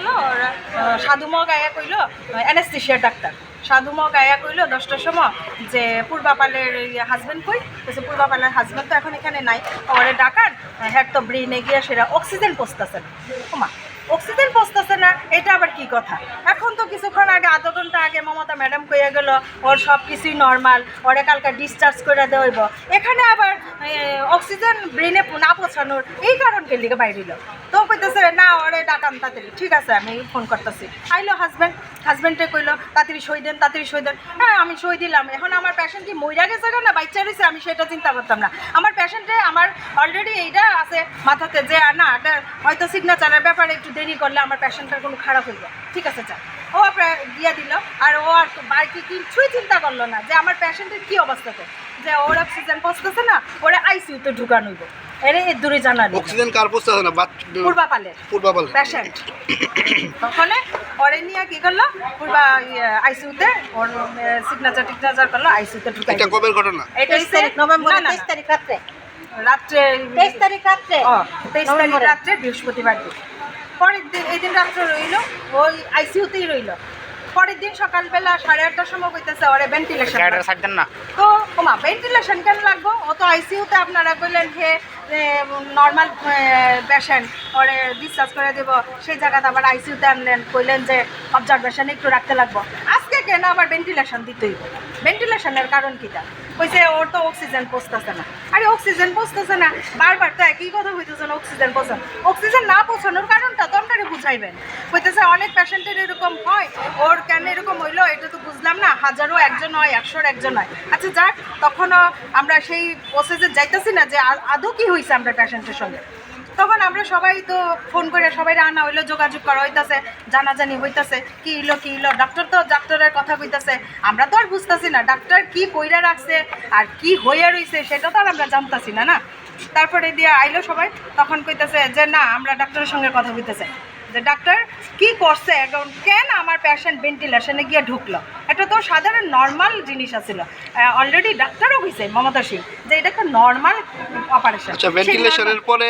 করল ওরা আহ, সাধু মগ আয়া কইলো অ্যানেস্থেশিয়ার ডাক্তার। সাধু মগ আয়া কইলো দশটার সময় যে পূর্বাপালের হাজব্যান্ড কই? বলছে পূর্বাপালের হাজব্যান্ড তো এখন এখানে নাই। ওরে ডাকার হ্যাঁ তো ব্রেনে গিয়ে সেটা অক্সিজেন পচতেছে না। অক্সিজেন পচতেছে না, এটা আবার কি কথা? এখন তো কিছুক্ষণ আগে, আধ ঘণ্টা আগে মমতা ম্যাডাম কইয়া গেল, ওর সব কিছুই নর্মাল ওরে কালকে ডিসচার্জ করে দেওয়াইব। এখানে আবার অক্সিজেন ব্রেনে না পৌঁছানোর, এই কারণকে লিগে বাইরিল তো কইতেছে, না, ওরে ডাকান তাড়াতাড়ি, ঠিক আছে, আমি ফোন করতেছি। আইলো হাজব্যান্ড হাজব্যান্ডে কইলো, তাড়াতাড়ি সই দেন, তাড়াতাড়ি সই দেন। হ্যাঁ আমি সই দিলাম, এখন আমার পেশেন্ট কি মইরা গেছে না বাচ্চা রয়েছে আমি সেটা চিন্তা করতাম না। আমার পেশেন্টে আমার অলরেডি এইটা আছে মাথাতে যে, না হয়তো সিগনেচারের ব্যাপারে একটু দেরি করলে আমার পেশেন্টের কোনো খারাপ হয়ে যায় ঠিক আছে যা ও আপনার দিয়ে দিল আর ও আর বাড়িতে কিছুই চিন্তা করল না যে আমার পেশেন্টের কী অবস্থাতে যে ওর অক্সিজেন পচতেছে না ওরা আইসিউতে ঢুকানো হইব। এরে এর দূরে জানালি অক্সিজেন কার পোস্ট আছে না? পূর্বাপালের। পূর্বাপাল পেশেন্ট ওখানে ওরে নিয়ে কি করল? পূর্বা আইসিউতে ওর সিগনেচার টিগনেচার করল আইসিউতে ঢুকাই এটা কবের ঘটনা? এটা তেইশ তারিখ নভেম্বর না, না, তেইশ না, তারিখ রাত্রে। রাত্রে তেইশ তারিখ রাত্রে? তেইশ তারিখ রাত্রে বৃহস্পতিবার দিন। পরের দিন এই দিন রাত্রে রইল ওই আইসিউতেই রইল। পরের দিন সকালবেলা সাড়ে আটটার সময় কইতেছে ওরে ভেন্টিলেশন না। তো ওমা ভেন্টিলেশন কেন লাগবো? ও তো আইসিইউতে আপনারা কইলেন যে নর্মাল পেশেন্ট ওরে ডিসচার্জ করে দেব সেই জায়গাতে আবার আইসিউতে আনলেন কইলেন যে অবজারভেশনে একটু রাখতে লাগবো। আজকে কেন আবার ভেন্টিলেশন দিতেই ভেন্টিলেশনের কারণ কিটা? কইছে, ওর তো অক্সিজেন পৌঁছতেছে না। আরে অক্সিজেন পৌঁছতেছে না। বারবার তো একই কথা হইতেছে না অক্সিজেন পচান অক্সিজেন না পচানোর কারণটা তো আপনারা বুঝাইবেন। কইতেছে, অনেক পেশেন্টের এরকম হয়। ওর কেন এরকম হইল, এটা তো বুঝলাম না। হাজারও একজন হয়, একশোর একজন হয়। আচ্ছা যাক, তখনও আমরা সেই প্রসেসে যাইতেছি না যে আদৌ কি হয়েছে আমরা পেশেন্টের সঙ্গে। তখন আমরা সবাই তো ফোন করে সবাই আনা হইল, যোগাযোগ করা হইতাছে, জানাজানি হইতাছে, কি ইলো কি ইলো ডাক্তার তো ডাক্তারের কথা কইতাছে, আমরা তো আর বুঝতাছি না ডাক্তার কি কইরা রাখছে আর কি হইয়া রইছে, সেটা তো আর আমরা জানতাছি না না? তারপরে দিয়ে আইলো সবাই, তখন কইতাছে যে না, আমরা ডাক্তারের সঙ্গে কথা কইতেছে, যে ডাক্তার কি করছে? এখন কেন আমার পেশেন্ট ভেন্টিলেশনে গিয়ে ঢুকলো? এটা তো সাধারণ নর্মাল জিনিস আছিল। অলরেডি ডাক্তারও হয়েছে মমতা সিং যে এটা একটা নর্মাল অপারেশন আচ্ছা ভেন্টিলেশনের পরে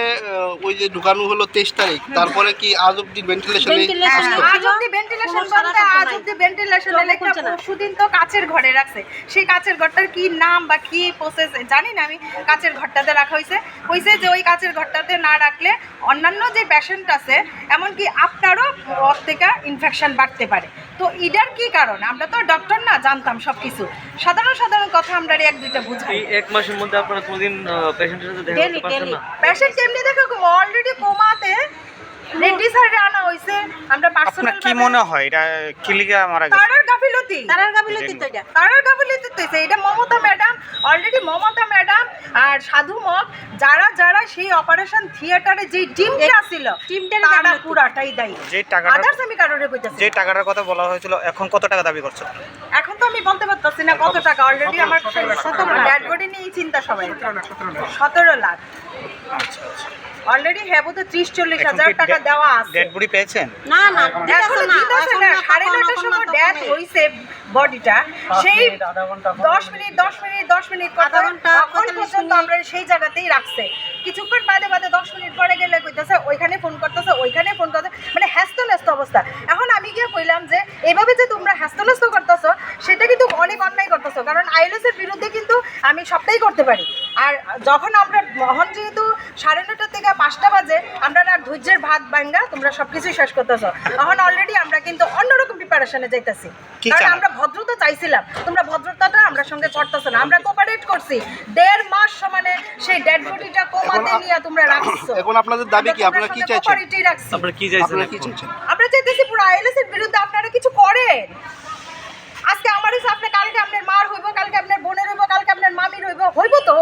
ওই যে ঢুকানো হলো তেইশ তারিখ তারপরে কি আজ অব্দি ভেন্টিলেশনে Ventilation আজ অব্দি ভেন্টিলেশন বলতে আজ। অব্দি ভেন্টিলেশন একটা পরশুদিন তো কাচের ঘরে রাখছে। সেই কাচের ঘরটার কি নাম বা কি প্রসেস জানি না আমি। কাচের ঘরটাতে রাখা হয়েছে হয়েছে যে ওই কাচের ঘরটাতে না রাখলে অন্যান্য যে পেশেন্ট আছে এমনকি আপনারও ওর থেকে ইনফেকশন বাড়তে পারে। তো এটার কি কারণ? আমরা তো ডক্টর না জানতাম সব কিছু সাধারণ সাধারণ কথা আমরা এক দুইটা বুঝাই। এক মাসের মধ্যে আপনারা কোনদিন পেশেন্টের সাথে দেখা করতে পারছেন না? পেশেন্ট এমনি দেখো অলরেডি কোমাতে রেডি স্যার আনা হইছে। আমরা আপনার পার্সোনাল কি মনে হয়? এটা কিলিগা মারা গেছে? তারার গাফিলতি। তারার গাফিলতি তো এটা। তারার গাফিলতি তো। এটা Mamata madam already Mamata madam আর সাধু মগ যারা যারা সেই অপারেশন থিয়েটারে যে টিমটা ছিল টিমটা তারা। পুরাটাই দায়ী। যে টাকাটা আদার্স আমি কারোর কইতাছি যে টাকাটার কথা বলা হয়েছিল এখন কত টাকা দাবি করছ? এখন তো আমি বলতে পারতাছি না কত টাকা। অলরেডি আমার ড্যাড বডি নিয়ে চিন্তা সবাই। সতেরো লাখ। অলরেডি হ্যাঁ বোধহয় ত্রিশ চল্লিশ হাজার টাকা দেওয়া আছে। ডেড বডি পেয়েছেন? না না এখনও না সাড়ে নটার সময় ড্যাথ হইছে বডিটা সেই দশ মিনিট দশ মিনিট দশ মিনিট কথা ঘণ্টা, পর্যন্ত আমরা সেই জায়গাতেই রাখছে। কিছুক্ষণ বাদে বাদে দশ মিনিট পরে গেলে কইতেছে ওইখানে ফোন করতেছে ওইখানে ফোন করতেছে। মানে হ্যাস্ত ন্যস্ত অবস্থা। এখন আমি গিয়ে কইলাম যে এভাবে যে তোমরা হ্যাস্ত ন্যস্ত করতেছো সেটা কিন্তু অনেক অন্যায় করতেছো। কারণ আইএলএসের বিরুদ্ধে কিন্তু আমি সবটাই করতে পারি। আর যখন আমরা মহন যেহেতু সাড়ে নটার থেকে পাঁচটা বাজে আমরা আর ধৈর্যের ভাত ভাঙ্গা তোমরা সবকিছুই শেষ করতেছো। তখন অলরেডি আমরা কিন্তু অন্যরকম প্রিপারেশনে যাইতেছি। কারণ আমরা ভদ্রতা চাইছিলাম। তোমরা ভদ্রতাটা আমরা সঙ্গে করতেছো না। আমরা কোপারেট করছি। দেড় মাস সমানে সেই ডেড বডিটা কোমাতে নিয়ে তোমরা রাখছো। এখন আপনাদের দাবি কি? আপনারা কি চাইছেন? কোপারেটই আপনারা কি চাইছেন আপনারা কি চাইছেন? আমরা চাইতেছি পুরো আইএলএস এর বিরুদ্ধে আপনারা কিছু করেন। আজকে আমার হিসাবে আপনি কালকে আপনার মার হইব কালকে আপনার বোনের হইব কালকে আপনার মামির হইব হইব তো।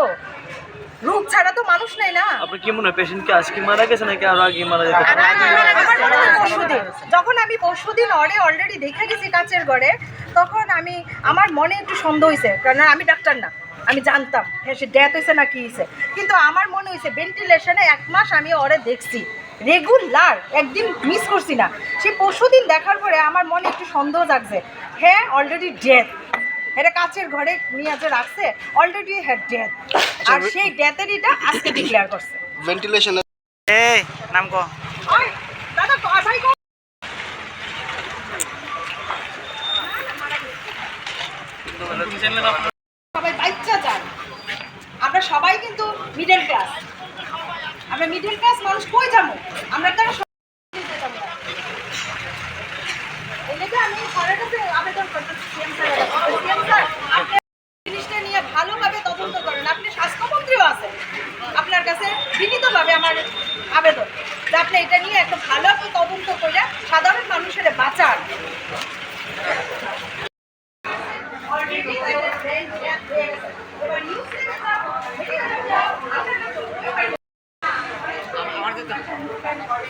রূপ ছাড়া তো মানুষ নেই না। আপনার কি মনে হয় পেশেন্ট কি আজকে মারা গেছে নাকি আরও আগে মারা যেতে পারে। যখন আমি পরশুদিন অরে অলরেডি দেখে গেছি কাচের ঘরে তখন আমি আমার মনে একটু সন্দেহ হয়েছে কারণ আমি ডাক্তার না আমি জানতাম হ্যাঁ সে ডেথ হয়েছে না কি হয়েছে কিন্তু আমার মনে হয়েছে ভেন্টিলেশনে এক মাস আমি ওরে দেখছি। রেগুলার একদিন মিস করছি না। সে পরশু দিন দেখার পরে আমার মনে একটু সন্দেহ জাগছে। হ্যাঁ অলরেডি ডেথ এটা কাছের ঘরে নিয়ে আছে রাখছে অলরেডি হ্যাড ডেথ আর সেই ডেথের এটা আজকে ডিক্লেয়ার করছে। ভেন্টিলেশন এ নাম কো। দাদা ভাই কো আমরা মিডল ক্লাস মানুষ কই যাব? আমরা তো আমি আবেদন আপনি জিনিসটা নিয়ে ভালোভাবে তদন্ত করেন। আপনি স্বাস্থ্যমন্ত্রীও আছেন। আপনার কাছে আমার আবেদন আপনি এটা নিয়ে একটা ভালো তদন্ত করে সাধারণ মানুষের বাঁচান